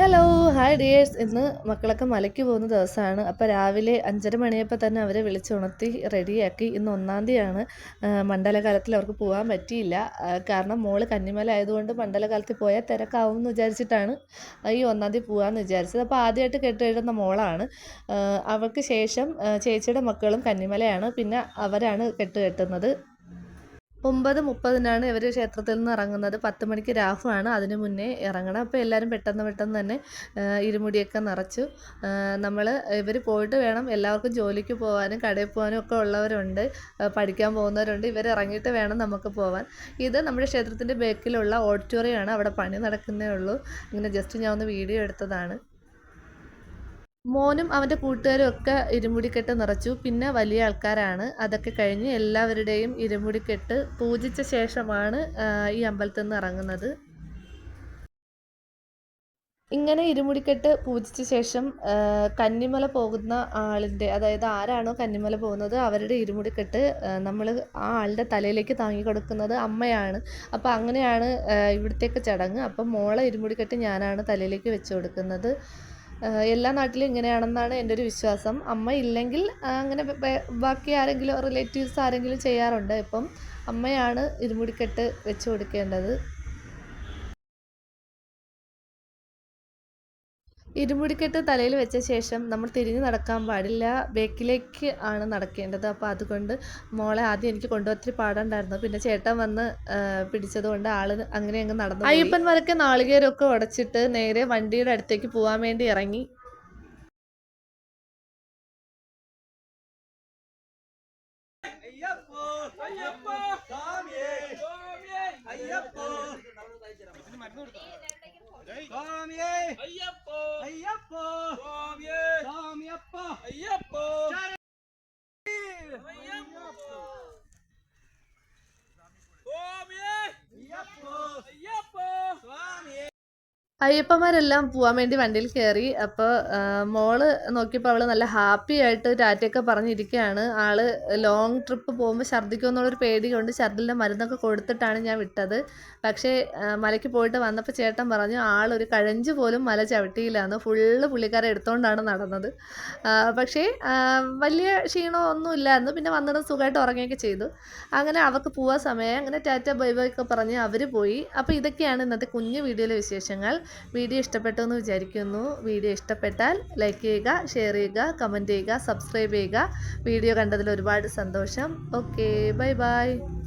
Hello hi dears ഇന്ന് മക്കളൊക്കെ മലയ്ക്ക് പോകുന്ന ദിവസമാണ്. അപ്പോൾ രാവിലെ അഞ്ചര മണിയപ്പോൾ തന്നെ അവരെ വിളിച്ചുണർത്തി റെഡിയാക്കി. ഇന്ന് ഒന്നാം തീയതിയാണ്. മണ്ഡലകാലത്തിൽ അവർക്ക് പോകാൻ പറ്റിയില്ല. കാരണം മോൾ കന്നിമല ആയതുകൊണ്ട് മണ്ഡലകാലത്തിൽ പോയാൽ തിരക്കാവും എന്ന് വിചാരിച്ചിട്ടാണ് ഈ ഒന്നാം തീയതി പോകാമെന്ന് വിചാരിച്ചത്. അപ്പോൾ ആദ്യമായിട്ട് കെട്ടെഴുതുന്ന മോളാണ്. അവർക്ക് ശേഷം ചേച്ചിയുടെ മക്കളും കന്നിമലയാണ്. പിന്നെ അവരാണ് കെട്ട് കെട്ടുന്നത്. ഒമ്പത് മുപ്പതിനാണ് ഇവർ ക്ഷേത്രത്തിൽ നിന്ന് ഇറങ്ങുന്നത്. പത്ത് മണിക്ക് രാഫാണ് അതിന് മുന്നേ ഇറങ്ങണം. അപ്പോൾ എല്ലാവരും പെട്ടെന്ന് പെട്ടെന്ന് തന്നെ ഇരുമുടിയൊക്കെ നിറച്ചു. നമ്മൾ ഇവർ പോയിട്ട് വേണം എല്ലാവർക്കും ജോലിക്ക് പോകാനും കടയിൽ പോകാനും ഒക്കെ ഉള്ളവരുണ്ട്. പഠിക്കാൻ പോകുന്നവരുണ്ട്. ഇവർ ഇറങ്ങിയിട്ട് വേണം നമുക്ക് പോകാൻ ഇത് നമ്മുടെ ക്ഷേത്രത്തിന്റെ ബേക്കിലുള്ള ഓഡിറ്റോറിയമാണ് അവിടെ പണി നടക്കുന്നേ ഉള്ളൂ. ഇങ്ങനെ ജസ്റ്റ് ഞാൻ ഒന്ന് വീഡിയോ എടുത്തതാണ്. മോനും അവന്റെ കൂട്ടുകാരും ഒക്കെ ഇരുമുടിക്കെട്ട് നിറച്ചു. പിന്നെ വലിയ ആൾക്കാരാണ്. അതൊക്കെ കഴിഞ്ഞ് എല്ലാവരുടെയും ഇരുമുടിക്കെട്ട് പൂജിച്ച ശേഷമാണ് ഈ അമ്പലത്തിൽ നിന്ന് ഇറങ്ങുന്നത്. ഇങ്ങനെ ഇരുമുടിക്കെട്ട് പൂജിച്ച ശേഷം കന്നിമല പോകുന്ന ആളിന്റെ അതായത് ആരാണോ കന്നിമല പോകുന്നത് അവരുടെ ഇരുമുടിക്കെട്ട് നമ്മൾ ആ ആളുടെ തലയിലേക്ക് താങ്ങി കൊടുക്കുന്നത് അമ്മയാണ്. അപ്പോൾ അങ്ങനെയാണ് ഇവിടുത്തേക്ക് ചടങ്ങ്. അപ്പം മോളെ ഇരുമുടിക്കെട്ട് ഞാനാണ് തലയിലേക്ക് വെച്ച് കൊടുക്കുന്നത്. എല്ലാ നാട്ടിലും ഇങ്ങനെയാണെന്നാണ് എന്റെ ഒരു വിശ്വാസം. അമ്മ ഇല്ലെങ്കിൽ അങ്ങനെ ബാക്കി ആരെങ്കിലും റിലേറ്റീവ്സ് ആരെങ്കിലും ചെയ്യാറുണ്ട്. ഇപ്പം അമ്മയാണ് ഇരുമുടിക്കെട്ട് വെച്ച് കൊടുക്കേണ്ടത്. ഇരുമുടിക്കെട്ട് തലയിൽ വെച്ച ശേഷം നമ്മൾ തിരിഞ്ഞ് നടക്കാൻ പാടില്ല. ബേക്കിലേക്ക് ആണ് നടക്കേണ്ടത്. അപ്പോൾ അതുകൊണ്ട് മോളെ ആദ്യം എനിക്ക് കൊണ്ടുപോത്തിരി പാടുണ്ടായിരുന്നു. പിന്നെ ചേട്ടൻ വന്ന് പിടിച്ചതുകൊണ്ട് പിടിച്ചത് ആൾ അങ്ങനെ അങ്ങ് നടന്നു അയ്യപ്പന്മാരൊക്കെ നാളികേരൊക്കെ ഉടച്ചിട്ട് നേരെ വണ്ടിയുടെ അടുത്തേക്ക് പോകാൻ വേണ്ടി ഇറങ്ങി. അയ്യപ്പോ അയ്യപ്പോ. 我们样 അയ്യപ്പന്മാരെല്ലാം പോവാൻ വേണ്ടി വണ്ടിയിൽ കയറി അപ്പോൾ മോൾ നോക്കിയപ്പോൾ അവൾ നല്ല ഹാപ്പി ആയിട്ട് ടാറ്റയൊക്കെ പറഞ്ഞിരിക്കുകയാണ് ആൾ ലോങ് ട്രിപ്പ് പോകുമ്പോൾ ഛർദ്ദിക്കുമെന്നുള്ളൊരു പേടി കൊണ്ട് ഛർദ്ദിന്റെ മരുന്നൊക്കെ കൊടുത്തിട്ടാണ് ഞാൻ വിട്ടത്. പക്ഷേ മലയ്ക്ക് പോയിട്ട് വന്നപ്പോൾ ചേട്ടൻ പറഞ്ഞു ആളൊരു കഴഞ്ച് പോലും മല ചവിട്ടിയില്ലാന്ന്. ഫുള്ള് പുള്ളിക്കാരെ എടുത്തുകൊണ്ടാണ് നടന്നത്. പക്ഷേ വലിയ ക്ഷീണമോ ഒന്നും ഇല്ലായിരുന്നു. പിന്നെ വന്നിട്ട് സുഖമായിട്ട് ഉറങ്ങുകയൊക്കെ ചെയ്തു. അങ്ങനെ അവർക്ക് പോവാൻ സമയം അങ്ങനെ ടാറ്റ ബൈ ഒക്കെ പറഞ്ഞ് അവർ പോയി. അപ്പോൾ ഇതൊക്കെയാണ് ഇന്നത്തെ കുഞ്ഞു വീഡിയോയിലെ വിശേഷങ്ങൾ. വീഡിയോ ഇഷ്ടപ്പെട്ടു എന്ന് വിചാരിക്കുന്നു. വീഡിയോ ഇഷ്ടപ്പെട്ടാൽ ലൈക്ക് ചെയ്യുക ഷെയർ ചെയ്യുക കമന്റ് ചെയ്യുക സബ്സ്ക്രൈബ് ചെയ്യുക. വീഡിയോ കണ്ടതിൽ ഒരുപാട് സന്തോഷം. Okay bye bye